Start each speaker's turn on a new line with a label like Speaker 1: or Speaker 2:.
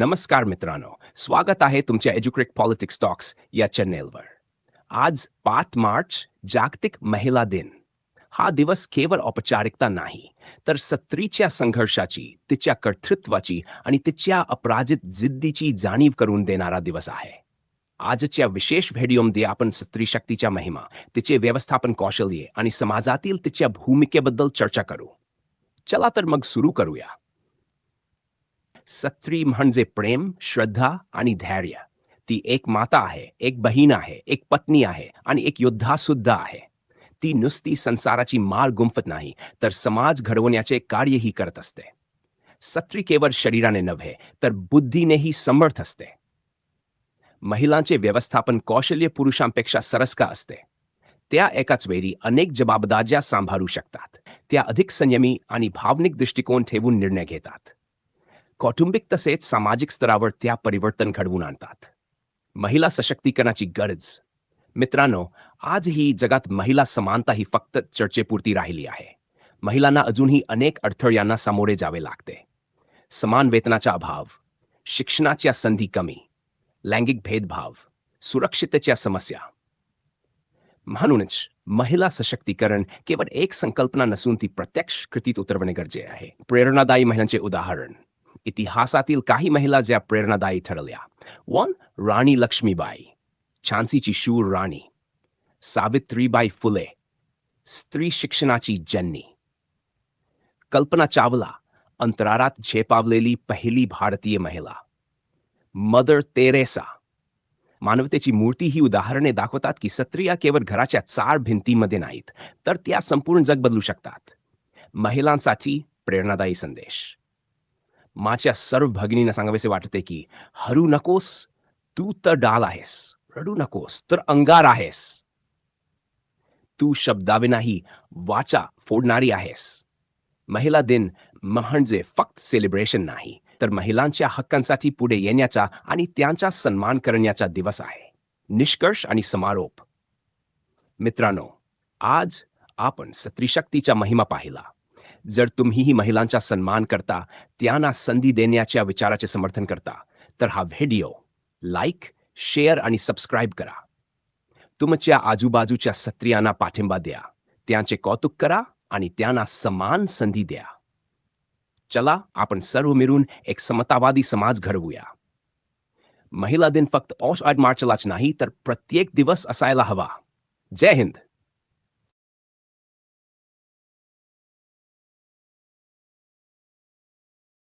Speaker 1: नमस्कार मित्रांनो. स्वागत आहे तुमच्या एज्युक्रेट पॉलिटिक्स टॉक्स या चॅनेलवर आज पाच मार्च जागतिक महिला दिन. हा दिवस केवळ औपचारिकता नाही तर सत्रीच्या संघर्षाची तिच्या कर्तृत्वाची आणि तिच्या अपराजित जिद्दीची जाणीव करून देणारा दिवस आहे. आजच्या विशेष व्हिडिओमध्ये आपण स्त्री शक्तीच्या महिमा तिचे व्यवस्थापन कौशल्ये आणि समाजातील तिच्या भूमिकेबद्दल चर्चा करू. चला तर मग सुरू करूया. सत्री म्हणजे प्रेम श्रद्धा आणि धैर्य. ती एक माता आहे एक बहीण आहे एक पत्नी आहे आणि एक योद्धा सुद्धा आहे. ती नुसती संसाराची माळ गुंफत नाही तर समाज घडवण्याचे कार्यही करत असते. सत्री केवळ शरीराने नव्हे तर बुद्धीनेही समर्थ असते. महिलांचे व्यवस्थापन कौशल्य पुरुषांपेक्षा सरस का असते. त्या एकाच वेळी अनेक जबाबदाऱ्या सांभाळू शकतात. त्या अधिक संयमी आणि भावनिक दृष्टिकोन ठेवून निर्णय घेतात. कौटुंबिक तसेच सामाजिक स्तरावर त्या परिवर्तन घडवून आणतात. महिला सशक्तीकरणाची गरज. मित्रांनो आजही जगात महिला समानता ही फक्त चर्चेपुरती राहिली आहे. महिलांना अजूनही अनेक अडथळ्यांना सामोरे जावे लागते. समान वेतनाचा अभाव शिक्षणाच्या संधी कमी लैंगिक भेदभाव सुरक्षिततेच्या समस्या. म्हणूनच महिला सशक्तीकरण केवळ एक संकल्पना नसून ती प्रत्यक्ष कृतीत उतरवणे गरजे आहे. प्रेरणादायी महिलांचे उदाहरण. इतिहासातील काही महिला ज्या प्रेरणादायी ठरल्या. वन राणी लक्ष्मीबाई. झांसीची शूर राणी. सावित्रीबाई फुले. स्त्री शिक्षणाची जननी. कल्पना चावला अंतराळात झेपावलेली पहिली भारतीय महिला. मदर तेरेसा मानवतेची मूर्ती ही उदाहरणे दाखवतात की स्त्रिया केवळ घराच्या चार भिंतीमध्ये नाहीत तर त्या संपूर्ण जग बदलू शकतात. महिलांसाठी प्रेरणादायी संदेश. माझ्या सर्व भगिनींना सांगावेसे वाटते की हरू नकोस तू तर डाल आहेस रडू नकोस तर अंगार आहेस. तू शब्दाविनाही वाचा फोडणारी आहेस. महिला दिन म्हणजे फक्त सेलिब्रेशन नाही तर महिलांच्या हक्कांसाठी पुढे येण्याचा आणि त्यांचा सन्मान करण्याचा दिवस आहे. निष्कर्ष आणि समारोप. मित्रांनो आज आपण स्त्रीशक्तीचा महिमा पाहिला. जर तुम्हीही महिलांचा सन्मान करता त्यांना संधी देण्याच्या विचाराचे समर्थन करता तर हा व्हिडिओ लाईक शेअर आणि सबस्क्राईब करा. तुमच्या आजूबाजूच्या सत्रियांना पाठिंबा द्या त्यांचे कौतुक करा आणि त्यांना समान संधी द्या. चला आपण सर्व मिळून एक समतावादी समाज घडवूया. महिला दिन फक्त औष आठ मार्चलाच नाही तर प्रत्येक दिवस असायला हवा. जय हिंद!